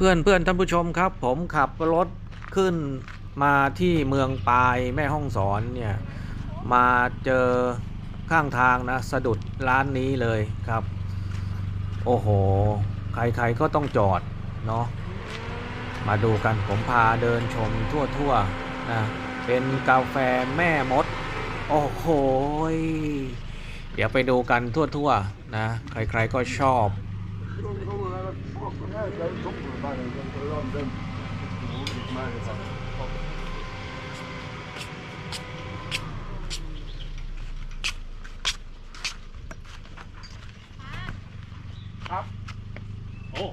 เพื่อนเพื่อนท่านผู้ชมครับ ผมขับรถขึ้นมาที่เมืองปายแม่ห้องสอนเนี่ย มาเจอข้างทางนะ สะดุดร้านนี้เลยครับ โอ้โห ใครๆก็ต้องจอด เนาะมาดูกันผมพาเดินชมทั่วๆนะเป็นกาแฟแม่มด โอ้โหเดี๋ยวไปดูกันทั่วๆนะ ใครๆก็ชอบ โอ้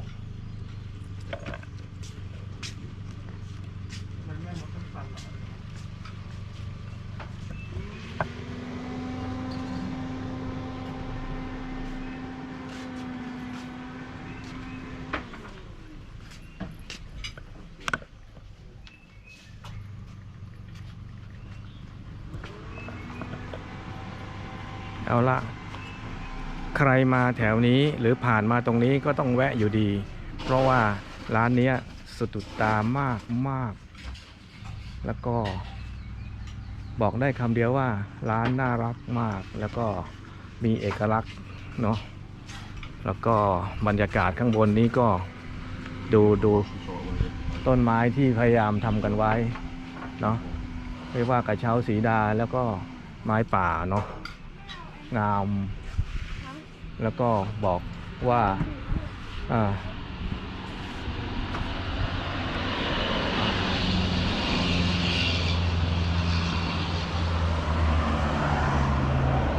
เอาละใครมาแถวนี้หรือผ่านมาตรงนี้ก็ต้องแวะอยู่ดี เพราะว่าร้านนี้สะดุดตามากมาก แล้วก็ บอกได้คำเดียวว่าร้านน่ารักมาก แล้วก็มีเอกลักษณ์เนาะแล้วก็บรรยากาศข้างบนนี้ก็ดูดูต้นไม้ที่พยายามทำกันไว้เนาะไม่ว่ากระเช้าสีดาแล้วก็ไม้ป่าเนาะ งาม แล้วก็บอกว่าอ่า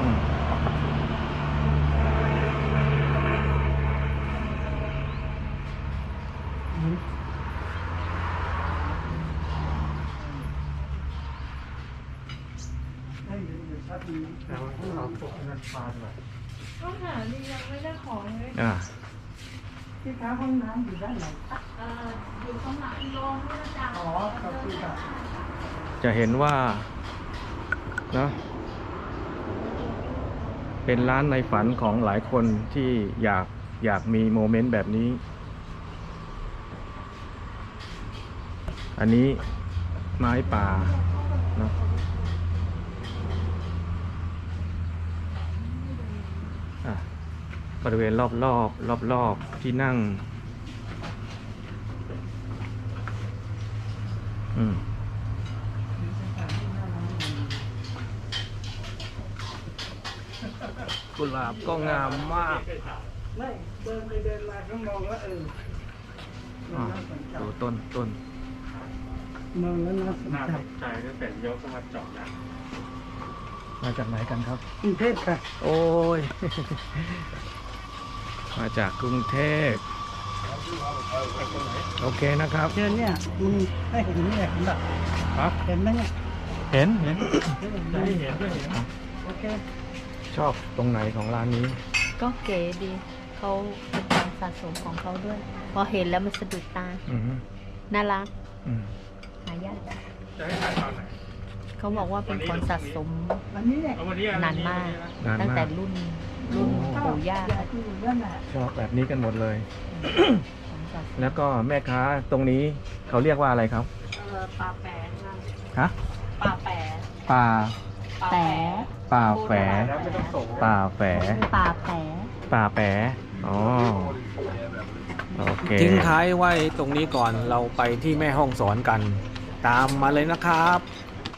อืมแล้วเอาพว กนั้นปลาหน่อยก็หาดียังไม่ได้ของเลยอ่าที่ค้าห้องน้ำอยู่ด้านไหนเอ่ออยู่ข้างหลังโลงนี่นะจ๊ะอ๋อขอบคุณครับจะเห็นว่าเนอะเป็นร้านในฝันของหลายคนที่อยากอยากมีโมเมนต์แบบนี้ อันนี้ไม้ป่าเนอะอะ บริเวณรอบรอบรอบรอบๆที่นั่ง อืมกุหลาบก็งามมากไม่เดินไปเดินมาก็มองว่าเอออะดูต้นต้นมองแล้วน่าสนน่าใจสนใจตั้งแต่เลี้ยวเข้ามาจอดนะมาจากไหนกันครับ กรุงเทพค่ะ โอ้ย มาจากกรุงเทพโอเคนะครับเชิญเนี่ยมึงให้เห็นเนี่ยเห็นแบบครับเห็นไหมเนี่ยเห็นเห็นจะให้เห็นด้วยเห็นโอเคชอบตรงไหนของร้านนี้ ก็เก๋ดีเขาเป็นความสะสมของเขาด้วย พอเห็นแล้วมันสะดุดตาอืมน่ารักอืมหายากจะให้ถ่ายตอนไหนเขาบอกว่าเป็นคนสะสมวันนี้เนี่ยเอาวันนี้นานมากนานตั้งมาแต่กรุ่น รุ่นปู่ย่าอยากที่อยู่ด้านไหนชอบแบบนี้กันหมดเลยของสะสมแล้วก็แม่ค้าตรงนี้เขาเรียกว่าอะไรครับเออปลาแปะฮะปลาแปะป่าแต่ป่าแฝแล้วไม่ต้องส่งป่าแฝปลาแปะป่าแปะอ๋อโอเคทิ้งท้ายไว้ตรงนี้ก่อนเราไปที่แม่ห้องสอนกัน ตามมาเลยนะครับ